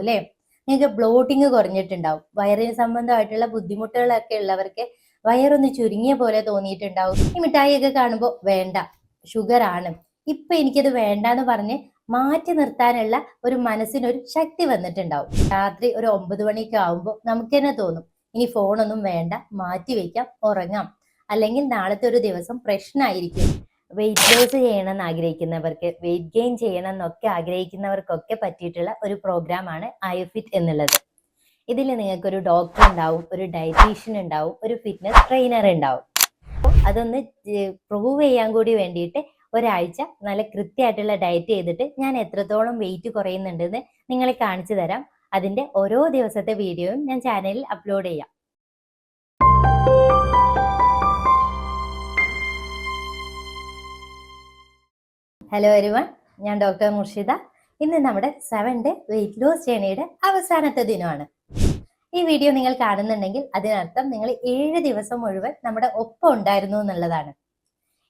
ഉണ്ടാവും അല്ലേ നിങ്ങൾക്ക് ബ്ലോട്ടിങ് കുറഞ്ഞിട്ടുണ്ടാവും. വയറിന് സംബന്ധമായിട്ടുള്ള ബുദ്ധിമുട്ടുകളൊക്കെ ഉള്ളവർക്ക് വയറൊന്ന് ചുരുങ്ങിയ പോലെ തോന്നിയിട്ടുണ്ടാവും. ഈ മിഠായിയൊക്കെ കാണുമ്പോൾ വേണ്ട ഷുഗർ ആണ്. ഇപ്പൊ എനിക്കത് വേണ്ട എന്ന് പറഞ്ഞ് മാറ്റി നിർത്താനുള്ള ഒരു മനസ്സിനൊരു ശക്തി വന്നിട്ടുണ്ടാവും. രാത്രി ഒരു ഒമ്പത് മണിയൊക്കെ ആവുമ്പോൾ നമുക്ക് തന്നെ തോന്നും ഇനി ഫോണൊന്നും വേണ്ട മാറ്റി വെക്കാം ഉറങ്ങാം. അല്ലെങ്കിൽ നാളത്തെ ഒരു ദിവസം പ്രശ്നമായിരിക്കും. വെയിറ്റ് ലോസ് ചെയ്യണമെന്ന് ആഗ്രഹിക്കുന്നവർക്ക് വെയിറ്റ് ഗെയിൻ ചെയ്യണം എന്നൊക്കെ ആഗ്രഹിക്കുന്നവർക്കൊക്കെ പറ്റിയിട്ടുള്ള ഒരു പ്രോഗ്രാമാണ് ഐഫിറ്റ് എന്നുള്ളത്. ഇതിൽ നിങ്ങൾക്ക് ഒരു ഡോക്ടർ ഉണ്ടാവും ഒരു ഡയറ്റീഷ്യൻ ഉണ്ടാവും ഒരു ഫിറ്റ്നസ് ട്രെയിനർ ഉണ്ടാവും. അതൊന്ന് പ്രൂവ് ചെയ്യാൻ കൂടി വേണ്ടിയിട്ട് ഒരാഴ്ച നല്ല കൃത്യമായിട്ടുള്ള ഡയറ്റ് ചെയ്തിട്ട് ഞാൻ എത്രത്തോളം വെയിറ്റ് കുറയുന്നുണ്ടെന്ന് നിങ്ങളെ കാണിച്ചു തരാം. അതിന്റെ ഓരോ ദിവസത്തെ വീഡിയോയും ഞാൻ ചാനലിൽ അപ്ലോഡ് ചെയ്യാം. ഹലോ എരിവൺ ഞാൻ ഡോക്ടർ മുർഷിദ. ഇന്ന് നമ്മുടെ സെവൻ ഡേ വെയിറ്റ് ലോസ് ജേണിയുടെ അവസാനത്തെ ദിനമാണ്. ഈ വീഡിയോ നിങ്ങൾ കാണുന്നുണ്ടെങ്കിൽ അതിനർത്ഥം നിങ്ങൾ ഏഴ് ദിവസം മുഴുവൻ നമ്മുടെ ഒപ്പം ഉണ്ടായിരുന്നു എന്നുള്ളതാണ്.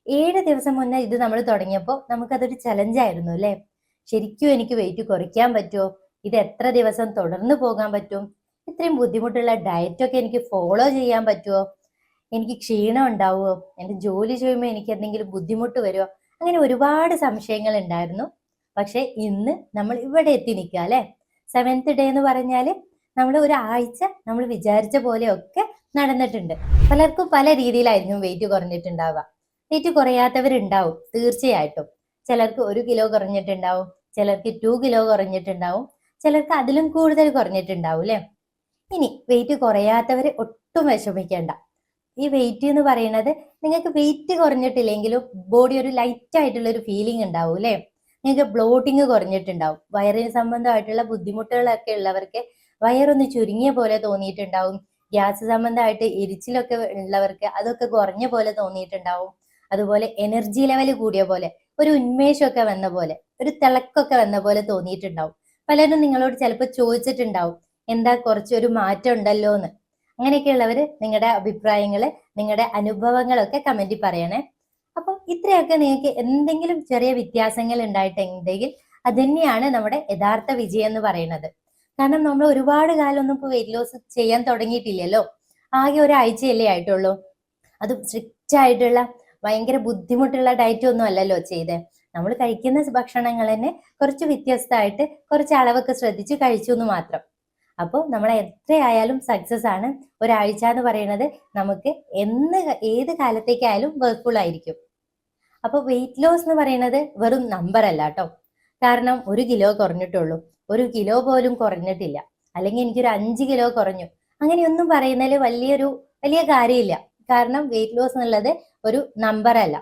ഏഴ് ദിവസം മുന്നേ ഇത് നമ്മൾ തുടങ്ങിയപ്പോൾ നമുക്കതൊരു ചലഞ്ചായിരുന്നു അല്ലേ? ശരിക്കും എനിക്ക് വെയിറ്റ് കുറയ്ക്കാൻ പറ്റുമോ? ഇത് എത്ര ദിവസം തുടർന്ന് പോകാൻ പറ്റും? ഇത്രയും ബുദ്ധിമുട്ടുള്ള ഡയറ്റൊക്കെ എനിക്ക് ഫോളോ ചെയ്യാൻ പറ്റുമോ? എനിക്ക് ക്ഷീണം ഉണ്ടാവുമോ? എന്റെ ജോലി ചെയ്യുമ്പോൾ എനിക്ക് എന്തെങ്കിലും ബുദ്ധിമുട്ട് വരുമോ? അങ്ങനെ ഒരുപാട് സംശയങ്ങൾ ഉണ്ടായിരുന്നു. പക്ഷെ ഇന്ന് നമ്മൾ ഇവിടെ എത്തി നിൽക്കുക അല്ലെ? സെവൻത്ത് ഡേ എന്ന് പറഞ്ഞാൽ നമ്മൾ ഒരാഴ്ച നമ്മൾ വിചാരിച്ച പോലെയൊക്കെ നടന്നിട്ടുണ്ട്. പലർക്കും പല രീതിയിലായിരിക്കും വെയിറ്റ് കുറഞ്ഞിട്ടുണ്ടാവുക. വെയിറ്റ് കുറയാത്തവരുണ്ടാവും തീർച്ചയായിട്ടും. ചിലർക്ക് ഒരു കിലോ കുറഞ്ഞിട്ടുണ്ടാവും ചിലർക്ക് ടു കിലോ കുറഞ്ഞിട്ടുണ്ടാവും ചിലർക്ക് അതിലും കൂടുതൽ കുറഞ്ഞിട്ടുണ്ടാവും അല്ലെ? ഇനി വെയിറ്റ് കുറയാത്തവരെ ഒട്ടും വിഷമിക്കേണ്ട. ഈ വെയിറ്റ് എന്ന് പറയുന്നത് നിങ്ങൾക്ക് വെയിറ്റ് കുറഞ്ഞിട്ടില്ലെങ്കിലും ബോഡി ഒരു ലൈറ്റ് ആയിട്ടുള്ള ഒരു ഫീലിംഗ് ഉണ്ടാവും അല്ലെ? നിങ്ങൾക്ക് ബ്ലോട്ടിങ് കുറഞ്ഞിട്ടുണ്ടാവും. വയറിന് സംബന്ധമായിട്ടുള്ള ബുദ്ധിമുട്ടുകളൊക്കെ ഉള്ളവർക്ക് വയറൊന്ന് ചുരുങ്ങിയ പോലെ തോന്നിയിട്ടുണ്ടാവും. ഗ്യാസ് സംബന്ധമായിട്ട് എരിച്ചിലൊക്കെ ഉള്ളവർക്ക് അതൊക്കെ കുറഞ്ഞ പോലെ തോന്നിയിട്ടുണ്ടാവും. അതുപോലെ എനർജി ലെവൽ കൂടിയ പോലെ ഒരു ഉന്മേഷമൊക്കെ വന്ന പോലെ ഒരു തിളക്കൊക്കെ വന്ന പോലെ തോന്നിയിട്ടുണ്ടാവും. പലരും നിങ്ങളോട് ചിലപ്പോൾ ചോദിച്ചിട്ടുണ്ടാവും എന്താ കുറച്ചൊരു മാറ്റം ഉണ്ടല്ലോ എന്ന് അങ്ങനെയൊക്കെയുള്ളവര് നിങ്ങളുടെ അഭിപ്രായങ്ങൾ നിങ്ങളുടെ അനുഭവങ്ങളൊക്കെ കമന്റിൽ പറയണേ. അപ്പം ഇത്രയൊക്കെ നിങ്ങൾക്ക് എന്തെങ്കിലും ചെറിയ വ്യത്യാസങ്ങൾ ഉണ്ടായിട്ടുണ്ടെങ്കിൽ അത് തന്നെയാണ് നമ്മുടെ യഥാർത്ഥ വിജയം എന്ന് പറയുന്നത്. കാരണം നമ്മൾ ഒരുപാട് കാലം ഒന്നും ഇപ്പോൾ വെയിറ്റ് ലോസ് ചെയ്യാൻ തുടങ്ങിയിട്ടില്ലല്ലോ. ആകെ ഒരാഴ്ചയല്ലേ ആയിട്ടുള്ളൂ. അത് സ്ട്രിക്റ്റ് ആയിട്ടുള്ള ഭയങ്കര ബുദ്ധിമുട്ടുള്ള ഡയറ്റ് ഒന്നും അല്ലല്ലോ ചെയ്തേ. നമ്മൾ കഴിക്കുന്ന ഭക്ഷണങ്ങൾ തന്നെ കുറച്ച് വ്യത്യസ്തമായിട്ട് കുറച്ച് അളവൊക്കെ ശ്രദ്ധിച്ച് കഴിച്ചു എന്ന് മാത്രം. അപ്പോൾ നമ്മൾ എത്രയായാലും സക്സസ് ആണ്. ഒരാഴ്ച എന്ന് പറയുന്നത് നമുക്ക് എന്ന് ഏത് കാലത്തേക്കായാലും വർക്ക്ഫുൾ ആയിരിക്കും. അപ്പോൾ വെയിറ്റ് ലോസ് എന്ന് പറയുന്നത് വെറും നമ്പർ അല്ല കേട്ടോ കാരണം ഒരു കിലോ കുറഞ്ഞിട്ടുള്ളൂ. ഒരു കിലോ പോലും കുറഞ്ഞിട്ടില്ല. അല്ലെങ്കിൽ എനിക്കൊരു അഞ്ച് കിലോ കുറഞ്ഞു. അങ്ങനെയൊന്നും പറയുന്നതിൽ വലിയൊരു വലിയ കാര്യമില്ല. കാരണം വെയിറ്റ് ലോസ് എന്നുള്ളത് ഒരു നമ്പർ അല്ല.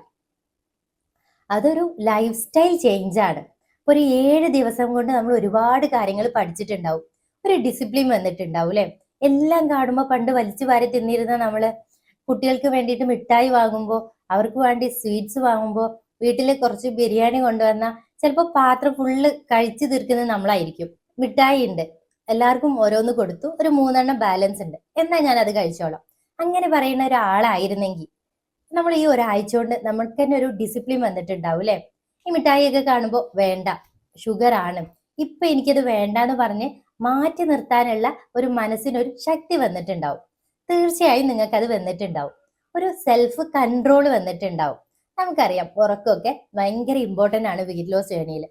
അതൊരു ലൈഫ് സ്റ്റൈൽ ചേഞ്ച് ആണ് ഒരു ഏഴ് ദിവസം കൊണ്ട് നമ്മൾ ഒരുപാട് കാര്യങ്ങൾ പഠിച്ചിട്ടുണ്ടാവും. ഒരു ഡിസിപ്ലിൻ വന്നിട്ടുണ്ടാവും അല്ലെ എല്ലാം കാണുമ്പോൾ പണ്ട് വലിച്ചു വാരി തിന്നിരുന്ന നമ്മൾ കുട്ടികൾക്ക് വേണ്ടിയിട്ട് മിഠായി വാങ്ങുമ്പോൾ അവർക്ക് വേണ്ടി സ്വീറ്റ്സ് വാങ്ങുമ്പോൾ വീട്ടിലെ കുറച്ച് ബിരിയാണി കൊണ്ടുവന്ന ചിലപ്പോൾ പാത്രം ഫുള്ള് കഴിച്ചു തീർക്കുന്നത് നമ്മളായിരിക്കും. മിഠായി ഉണ്ട്. എല്ലാവർക്കും ഓരോന്ന് കൊടുത്തു. ഒരു മൂന്നെണ്ണം ബാലൻസ് ഉണ്ട്. എന്നാ ഞാൻ അത് കഴിച്ചോളാം. അങ്ങനെ പറയുന്ന ഒരാളായിരുന്നെങ്കിൽ നമ്മൾ ഈ ഒരാഴ്ച കൊണ്ട് നമുക്ക് തന്നെ ഒരു ഡിസിപ്ലിൻ വന്നിട്ടുണ്ടാവും അല്ലെ ഈ മിഠായിയൊക്കെ കാണുമ്പോൾ വേണ്ട. ഷുഗർ ആണ്. ഇപ്പൊ എനിക്കത് വേണ്ടാന്ന് പറഞ്ഞ് മാറ്റി നിർത്താനുള്ള ഒരു മനസ്സിനൊരു ശക്തി വന്നിട്ടുണ്ടാവും. തീർച്ചയായും നിങ്ങൾക്ക് അത് വന്നിട്ടുണ്ടാവും. ഒരു സെൽഫ് കൺട്രോൾ വന്നിട്ടുണ്ടാവും. നമുക്കറിയാം ഉറക്കമൊക്കെ ഭയങ്കര ഇമ്പോർട്ടന്റ് ആണ് വെയിറ്റ് ലോസ് ജേണിയിൽ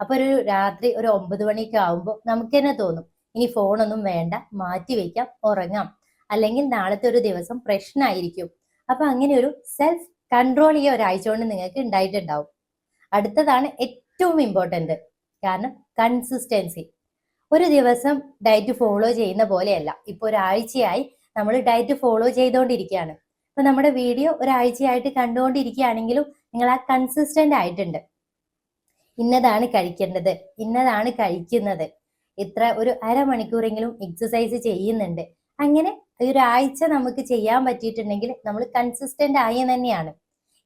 അപ്പൊ ഒരു രാത്രി ഒരു ഒമ്പത് മണിയൊക്കെ ആവുമ്പോൾ നമുക്ക് തന്നെ തോന്നും ഇനി ഫോണൊന്നും വേണ്ട മാറ്റി വയ്ക്കാം ഉറങ്ങാം. അല്ലെങ്കിൽ നാളത്തെ ഒരു ദിവസം പ്രശ്നമായിരിക്കും അപ്പൊ അങ്ങനെ ഒരു സെൽഫ് കൺട്രോൾ ഈ ഒരാഴ്ച കൊണ്ട് നിങ്ങൾക്ക് ഉണ്ടായിട്ടുണ്ടാവും. അടുത്തതാണ് ഏറ്റവും ഇമ്പോർട്ടന്റ് കാരണം കൺസിസ്റ്റൻസി ഒരു ദിവസം ഡയറ്റ് ഫോളോ ചെയ്യുന്ന പോലെയല്ല. ഇപ്പൊ ഒരാഴ്ചയായി നമ്മൾ ഡയറ്റ് ഫോളോ ചെയ്തുകൊണ്ടിരിക്കുകയാണ് ഇപ്പൊ നമ്മുടെ വീഡിയോ ഒരാഴ്ചയായിട്ട് കണ്ടുകൊണ്ടിരിക്കുകയാണെങ്കിലും നിങ്ങൾ ആ കൺസിസ്റ്റന്റ് ആയിട്ടുണ്ട്. ഇന്നതാണ് കഴിക്കേണ്ടത്. ഇന്നതാണ് കഴിക്കുന്നത്. ഇത്ര ഒരു അരമണിക്കൂറെങ്കിലും എക്സസൈസ് ചെയ്യുന്നുണ്ട്. അങ്ങനെ ഈ ഒരാഴ്ച നമുക്ക് ചെയ്യാൻ പറ്റിയിട്ടുണ്ടെങ്കിൽ നമ്മൾ കൺസിസ്റ്റന്റ് ആയി തന്നെയാണ്.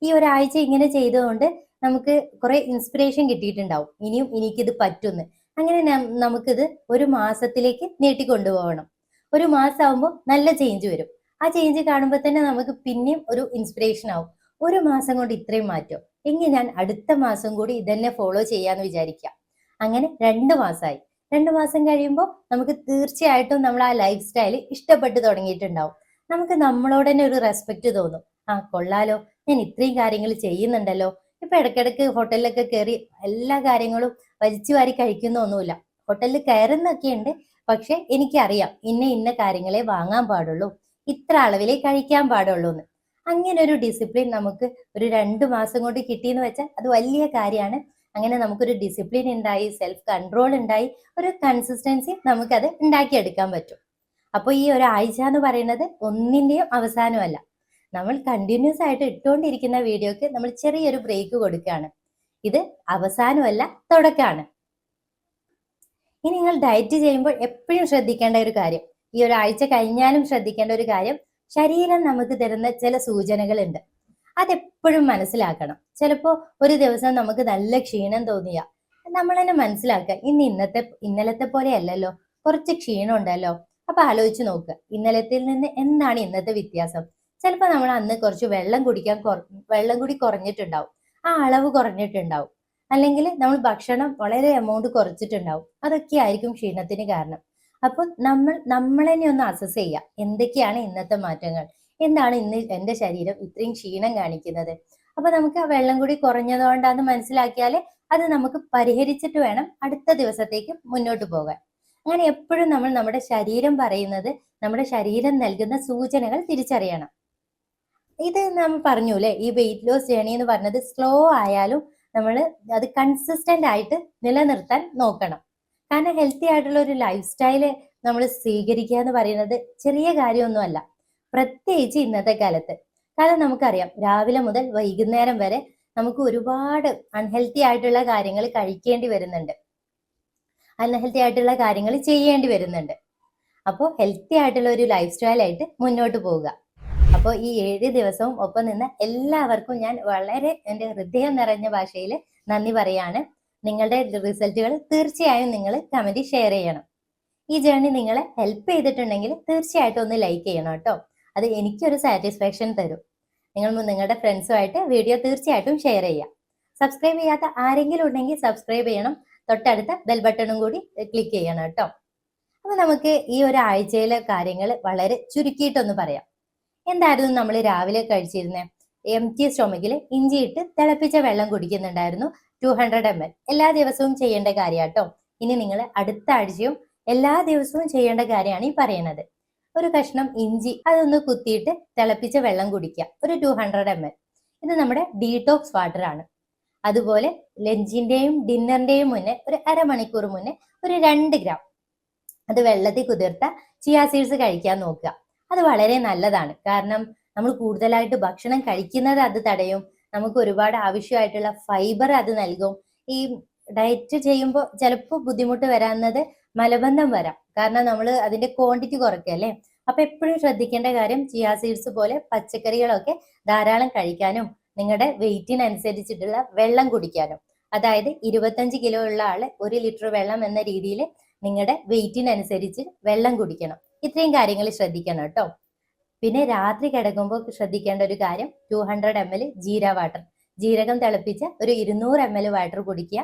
ഈ ഒരാഴ്ച ഇങ്ങനെ ചെയ്തുകൊണ്ട് നമുക്ക് കുറെ ഇൻസ്പിറേഷൻ കിട്ടിയിട്ടുണ്ടാവും. ഇനിയും എനിക്കിത് പറ്റുന്നു. അങ്ങനെ നമുക്കിത് ഒരു മാസത്തിലേക്ക് നീട്ടിക്കൊണ്ടുപോകണം. ഒരു മാസം ആവുമ്പോൾ നല്ല ചേഞ്ച് വരും. ആ ചേഞ്ച് കാണുമ്പോൾ തന്നെ നമുക്ക് പിന്നെയും ഒരു ഇൻസ്പിറേഷൻ ആവും. ഒരു മാസം കൊണ്ട് ഇത്രയും മാറ്റം. എങ്കിൽ ഞാൻ അടുത്ത മാസം കൂടി ഇതന്നെ ഫോളോ ചെയ്യാന്ന് വിചാരിക്കാം. അങ്ങനെ രണ്ട് മാസമായി രണ്ട് മാസം കഴിയുമ്പോൾ നമുക്ക് തീർച്ചയായിട്ടും നമ്മൾ ആ ലൈഫ് സ്റ്റൈൽ ഇഷ്ടപ്പെട്ട് തുടങ്ങിയിട്ടുണ്ടാവും. നമുക്ക് നമ്മളോട് തന്നെ ഒരു റെസ്പെക്ട് തോന്നും. ആ കൊള്ളാലോ. ഞാൻ ഇത്രയും കാര്യങ്ങൾ ചെയ്യുന്നുണ്ടല്ലോ. ഇപ്പൊ ഇടക്കിടക്ക് ഹോട്ടലിലൊക്കെ കയറി എല്ലാ കാര്യങ്ങളും വലിച്ചു വാരി കഴിക്കുന്നൊന്നുമില്ല ഹോട്ടലിൽ കയറുന്നൊക്കെ ഉണ്ട്. പക്ഷെ എനിക്കറിയാം ഇന്ന ഇന്ന കാര്യങ്ങളെ വാങ്ങാൻ പാടുള്ളൂ. ഇത്ര അളവിലേ കഴിക്കാൻ പാടുള്ളൂ എന്ന് അങ്ങനെ ഒരു ഡിസിപ്ലിൻ നമുക്ക് ഒരു രണ്ട് മാസം കൊണ്ട് കിട്ടിയെന്ന് വെച്ചാൽ അത് വലിയ കാര്യമാണ്. അങ്ങനെ നമുക്കൊരു ഡിസിപ്ലിൻ ഉണ്ടായി സെൽഫ് കൺട്രോൾ ഉണ്ടായി ഒരു കൺസിസ്റ്റൻസി നമുക്കത് ഉണ്ടാക്കിയെടുക്കാൻ പറ്റും. അപ്പോൾ ഈ ഒരാഴ്ച എന്ന് പറയുന്നത് ഒന്നിന്റെയും അവസാനമല്ല. നമ്മൾ കണ്ടിന്യൂസ് ആയിട്ട് ഇട്ടുകൊണ്ടിരിക്കുന്ന വീഡിയോക്ക് നമ്മൾ ചെറിയൊരു ബ്രേക്ക് കൊടുക്കുകയാണ്. ഇത് അവസാനമല്ല തുടക്കമാണ്. ഇനി നിങ്ങൾ ഡയറ്റ് ചെയ്യുമ്പോൾ എപ്പോഴും ശ്രദ്ധിക്കേണ്ട ഒരു കാര്യം ഈ ഒരാഴ്ച കഴിഞ്ഞാലും ശ്രദ്ധിക്കേണ്ട ഒരു കാര്യം ശരീരം നമുക്ക് തരുന്ന ചില സൂചനകളുണ്ട്. അതെപ്പോഴും മനസ്സിലാക്കണം. ചിലപ്പോൾ ഒരു ദിവസം നമുക്ക് നല്ല ക്ഷീണം തോന്നിയ നമ്മൾ തന്നെ മനസ്സിലാക്കുക ഇന്ന് ഇന്നത്തെ ഇന്നലത്തെ പോലെ അല്ലല്ലോ കുറച്ച് ക്ഷീണം ഉണ്ടല്ലോ അപ്പൊ ആലോചിച്ച് നോക്കുക ഇന്നലത്തിൽ നിന്ന് എന്താണ് ഇന്നത്തെ വ്യത്യാസം? ചിലപ്പോൾ നമ്മൾ അന്ന് കുറച്ച് വെള്ളം കുടിക്കാൻ വെള്ളം കൂടി കുറഞ്ഞിട്ടുണ്ടാവും. ആ അളവ് കുറഞ്ഞിട്ടുണ്ടാവും. അല്ലെങ്കിൽ നമ്മൾ ഭക്ഷണം വളരെ എമൗണ്ട് കുറച്ചിട്ടുണ്ടാവും. അതൊക്കെ ആയിരിക്കും ക്ഷീണത്തിന് കാരണം. അപ്പോൾ നമ്മൾ നമ്മളെ തന്നെ ഒന്ന് അസസ് ചെയ്യുക എന്തൊക്കെയാണ് ഇന്നത്തെ മാറ്റങ്ങൾ? എന്താണ് ഇന്ന് എന്റെ ശരീരം ഇത്രയും ക്ഷീണം കാണിക്കുന്നത്? അപ്പൊ നമുക്ക് ആ വെള്ളം കൂടി കുറഞ്ഞതുകൊണ്ടാന്ന് മനസ്സിലാക്കിയാൽ അത് നമുക്ക് പരിഹരിച്ചിട്ട് വേണം അടുത്ത ദിവസത്തേക്ക് മുന്നോട്ട് പോകാൻ. അങ്ങനെ എപ്പോഴും നമ്മൾ നമ്മുടെ ശരീരം പറയുന്നത് നമ്മുടെ ശരീരം നൽകുന്ന സൂചനകൾ തിരിച്ചറിയണം. ഇത് നമ്മൾ പറഞ്ഞു അല്ലെ? ഈ വെയിറ്റ് ലോസ് ജേണി എന്ന് പറഞ്ഞത് സ്ലോ ആയാലും നമ്മൾ അത് കൺസിസ്റ്റന്റ് ആയിട്ട് നിലനിർത്താൻ നോക്കണം. കാരണം ഹെൽത്തി ആയിട്ടുള്ള ഒരു ലൈഫ് സ്റ്റൈൽ നമ്മൾ സ്വീകരിക്കുക എന്ന് പറയുന്നത് ചെറിയ കാര്യമൊന്നുമല്ല. പ്രത്യേകിച്ച് ഇന്നത്തെ കാലത്ത്. കാരണം നമുക്കറിയാം രാവിലെ മുതൽ വൈകുന്നേരം വരെ നമുക്ക് ഒരുപാട് അൺഹെൽത്തി ആയിട്ടുള്ള കാര്യങ്ങൾ കഴിക്കേണ്ടി വരുന്നുണ്ട്. അൺഹെൽത്തി ആയിട്ടുള്ള കാര്യങ്ങൾ ചെയ്യേണ്ടി വരുന്നുണ്ട്. അപ്പോൾ ഹെൽത്തി ആയിട്ടുള്ള ഒരു ലൈഫ് സ്റ്റൈലായിട്ട് മുന്നോട്ട് പോവുക. അപ്പോൾ ഈ ഏഴ് ദിവസവും ഒപ്പം നിന്ന് എല്ലാവർക്കും ഞാൻ വളരെ എന്റെ ഹൃദയം നിറഞ്ഞ ഭാഷയിൽ നന്ദി പറയാണ്. നിങ്ങളുടെ റിസൾട്ടുകൾ തീർച്ചയായും നിങ്ങൾ കമന്റ് ഷെയർ ചെയ്യണം. ഈ ജേർണി നിങ്ങളെ ഹെൽപ്പ് ചെയ്തിട്ടുണ്ടെങ്കിൽ തീർച്ചയായിട്ടും ഒന്ന് ലൈക്ക് ചെയ്യണം കേട്ടോ. അത് എനിക്കൊരു സാറ്റിസ്ഫാക്ഷൻ തരും. നിങ്ങൾ നിങ്ങളുടെ ഫ്രണ്ട്സുമായിട്ട് വീഡിയോ തീർച്ചയായിട്ടും ഷെയർ ചെയ്യാം. സബ്സ്ക്രൈബ് ചെയ്യാത്ത ആരെങ്കിലും ഉണ്ടെങ്കിൽ സബ്സ്ക്രൈബ് ചെയ്യണം. തൊട്ടടുത്ത ബെൽ ബട്ടണും കൂടി ക്ലിക്ക് ചെയ്യണം കേട്ടോ. അപ്പൊ നമുക്ക് ഈ ഒരു ആഴ്ചയിലെ കാര്യങ്ങൾ വളരെ ചുരുക്കിയിട്ടൊന്ന് പറയാം. എന്തായിരുന്നു നമ്മൾ രാവിലെ കഴിച്ചിരുന്നത് എം ടി സ്റ്റൊമക്കിൽ ഇഞ്ചിയിട്ട് തിളപ്പിച്ച വെള്ളം കുടിക്കുന്നുണ്ടായിരുന്നു ടു ഹൺഡ്രഡ് എം എൽ എല്ലാ ദിവസവും ചെയ്യേണ്ട കാര്യാട്ടോ. ഇനി നിങ്ങൾ അടുത്ത ആഴ്ചയും എല്ലാ ദിവസവും ചെയ്യേണ്ട കാര്യമാണ് ഈ പറയുന്നത് ഒരു കഷ്ണം ഇഞ്ചി അതൊന്ന് കുത്തിയിട്ട് തിളപ്പിച്ച വെള്ളം കുടിക്കുക. ഒരു ടു ഹൺഡ്രഡ് എം എൽ ഇത് നമ്മുടെ ഡീടോക്സ് വാട്ടർ ആണ്. അതുപോലെ ലഞ്ചിന്റെയും ഡിന്നറിന്റെയും മുന്നേ ഒരു അരമണിക്കൂർ മുന്നേ ഒരു രണ്ട് ഗ്രാം അത് വെള്ളത്തിൽ കുതിർത്ത ചിയാ സീഡ്സ് കഴിക്കാൻ നോക്കുക. അത് വളരെ നല്ലതാണ്. കാരണം നമ്മൾ കൂടുതലായിട്ട് ഭക്ഷണം കഴിക്കുന്നത് അത് തടയും. നമുക്ക് ഒരുപാട് ആവശ്യമായിട്ടുള്ള ഫൈബർ അത് നൽകും. ഈ ഡയറ്റ് ചെയ്യുമ്പോൾ ചിലപ്പോൾ ബുദ്ധിമുട്ട് വരാവുന്നത് മലബന്ധം വരാം. കാരണം നമ്മൾ അതിന്റെ ക്വാണ്ടിറ്റി കുറയ്ക്കല്ലേ അപ്പൊ എപ്പോഴും ശ്രദ്ധിക്കേണ്ട കാര്യം ചിയാ സീഡ്സ് പോലെ പച്ചക്കറികളൊക്കെ ധാരാളം കഴിക്കാനും നിങ്ങളുടെ വെയിറ്റിനനുസരിച്ചിട്ടുള്ള വെള്ളം കുടിക്കാനും. അതായത് ഇരുപത്തഞ്ച് കിലോ ഉള്ള ആൾ ഒരു ലിറ്റർ വെള്ളം എന്ന രീതിയിൽ നിങ്ങളുടെ വെയിറ്റിനനുസരിച്ച് വെള്ളം കുടിക്കണം. ഇത്രയും കാര്യങ്ങൾ ശ്രദ്ധിക്കണം കേട്ടോ. പിന്നെ രാത്രി കിടക്കുമ്പോൾ ശ്രദ്ധിക്കേണ്ട ഒരു കാര്യം two hundred M L jeera water ജീരകം തിളപ്പിച്ച് ഒരു ഇരുന്നൂറ് എം എൽ വാട്ടർ കുടിക്കുക.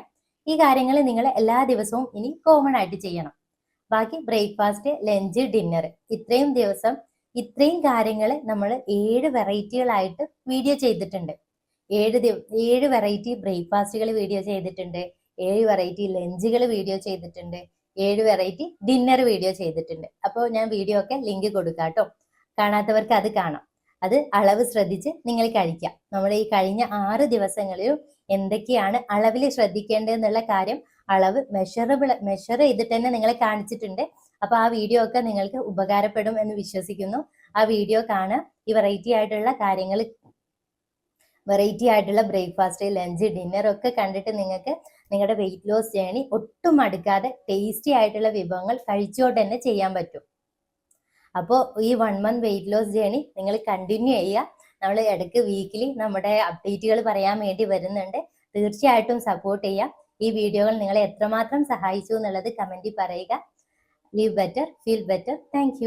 ഈ കാര്യങ്ങൾ നിങ്ങൾ എല്ലാ ദിവസവും ഇനി കോമൺ ആയിട്ട് ചെയ്യണം. ബാക്കി ബ്രേക്ക്ഫാസ്റ്റ് ലഞ്ച് ഡിന്നർ ഇത്രയും ദിവസം ഇത്രയും കാര്യങ്ങൾ നമ്മൾ ഏഴ് വെറൈറ്റികളായിട്ട് വീഡിയോ ചെയ്തിട്ടുണ്ട്. ഏഴ് ഏഴ് വെറൈറ്റി ബ്രേക്ക്ഫാസ്റ്റുകൾ വീഡിയോ ചെയ്തിട്ടുണ്ട്. ഏഴ് വെറൈറ്റി ലഞ്ചുകൾ വീഡിയോ ചെയ്തിട്ടുണ്ട്. ഏഴ് വെറൈറ്റി ഡിന്നർ വീഡിയോ ചെയ്തിട്ടുണ്ട്. അപ്പോൾ ഞാൻ വീഡിയോ ഒക്കെ ലിങ്ക് കൊടുക്കാം കേട്ടോ കാണാത്തവർക്ക് അത് കാണാം. അത് അളവ് ശ്രദ്ധിച്ച് നിങ്ങൾ കഴിക്കാം. നമ്മൾ ഈ കഴിഞ്ഞ ആറ് ദിവസങ്ങളിലും എന്തൊക്കെയാണ് അളവിൽ ശ്രദ്ധിക്കേണ്ടതെന്നുള്ള കാര്യം അളവ് മെഷറബിൾ മെഷർ ചെയ്തിട്ട് തന്നെ നിങ്ങളെ കാണിച്ചിട്ടുണ്ട്. അപ്പൊ ആ വീഡിയോ ഒക്കെ നിങ്ങൾക്ക് ഉപകാരപ്പെടും എന്ന് വിശ്വസിക്കുന്നു. ആ വീഡിയോ കാണുക. ഈ വെറൈറ്റി ആയിട്ടുള്ള കാര്യങ്ങൾ വെറൈറ്റി ആയിട്ടുള്ള ബ്രേക്ക്ഫാസ്റ്റ് ലഞ്ച് ഡിന്നർ ഒക്കെ കണ്ടിട്ട് നിങ്ങൾക്ക് നിങ്ങളുടെ വെയിറ്റ് ലോസ് ജേണി ഒട്ടും അടുക്കാതെ ടേസ്റ്റി ആയിട്ടുള്ള വിഭവങ്ങൾ കഴിച്ചുകൊണ്ട് തന്നെ ചെയ്യാൻ പറ്റും. അപ്പോൾ ഈ one month weight loss journey നിങ്ങൾ കണ്ടിന്യൂ ചെയ്യുക. നമ്മൾ ഇടയ്ക്ക് വീക്കിലി നമ്മുടെ അപ്ഡേറ്റുകൾ പറയാൻ വേണ്ടി വരുന്നുണ്ട്. തീർച്ചയായിട്ടും സപ്പോർട്ട് ചെയ്യുക ഈ വീഡിയോകൾ നിങ്ങളെ എത്രമാത്രം സഹായിച്ചു എന്നുള്ളത് കമന്റിൽ പറയുക. Live better feel better thank